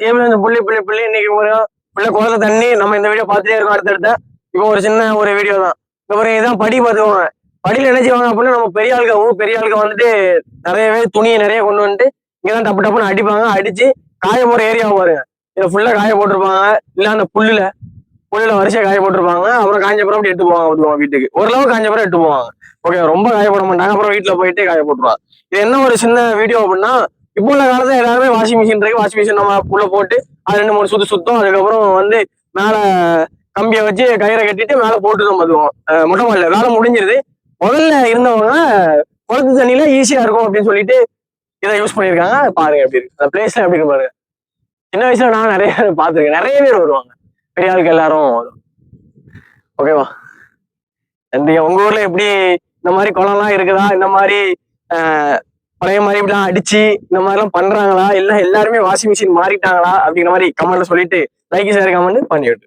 சேமியா இந்த புள்ளி புள்ளி புள்ளி. இன்னைக்கு ஒரு புள்ள குளத்துல தண்ணி நம்ம இந்த வீடியோ பார்த்துட்டே இருக்கோம் அடுத்தடுத்த. இப்போ ஒரு சின்ன ஒரு வீடியோ தான். இப்போ ஒரு இதான் படி பார்த்துக்கோங்க படியில் என்ன செய்வாங்க அப்படின்னா நம்ம பெரிய ஆளுக்கு பெரிய ஆளுக்கு வந்துட்டு நிறையவே துணியை நிறைய கொண்டு வந்துட்டு இங்கே தான் டப்பு டப்புன்னு அடிப்பாங்க. அடிச்சு காய போகிற ஏரியா பாருங்க. இதில் ஃபுல்லாக காய போட்டிருப்பாங்க. இல்லை அந்த புல்லில் புல்லுல வரிசையாக காய போட்டிருப்பாங்க. அப்புறம் காஞ்சபுரம் அப்படி எட்டு போவாங்க பார்த்துக்கோங்க வீட்டுக்கு. ஓரளவு காஞ்சபுரம் எட்டு போவாங்க. ஓகே ரொம்ப காய போட மாட்டாங்க. அப்புறம் வீட்டில் போயிட்டு காய போட்டுருவாங்க. இது என்ன ஒரு சின்ன வீடியோ அப்படின்னா இப்போ உள்ள காலத்துல எல்லாருமே வாஷிங் மிஷின் இருக்கு. வாஷிங் மிஷின் நம்ம உள்ள போட்டு அது ரெண்டு மூணு சுத்து சுத்தம். அதுக்கப்புறம் வந்து மேல கம்பியை வச்சு கயிறை கட்டிட்டு மேல போட்டு நம்ம அதுவோம் மொட்டை மாடல வேலை முடிஞ்சிருது. முதல்ல இருந்தவங்க குளத்து தண்ணியில ஈஸியா இருக்கும் அப்படின்னு சொல்லிட்டு இதை யூஸ் பண்ணியிருக்காங்க. பாருங்க எப்படி இருக்கு. அந்த பிளேஸ்ல எப்படி இருக்கு பாருங்க. சின்ன வயசுல நான் நிறைய பேர் பார்த்துருக்கேன். நிறைய பேர் வருவாங்க. பெரிய ஆளுக்கு எல்லாரும் ஓகேவா இந்த உங்க ஊர்ல எப்படி இந்த மாதிரி குளம்லாம் இருக்குதா? இந்த மாதிரி ஆஹ், பழைய மாதிரி இப்படிலாம் அடிச்சு இந்த மாதிரிலாம் பண்றாங்களா? இல்ல எல்லாருமே வாஷிங் மிஷின் மாறிட்டாங்களா? அப்படிங்கிற மாதிரி கமெண்ட்ல சொல்லிட்டு லைக் ஷேர் கமெண்ட் பண்ணி விட்டு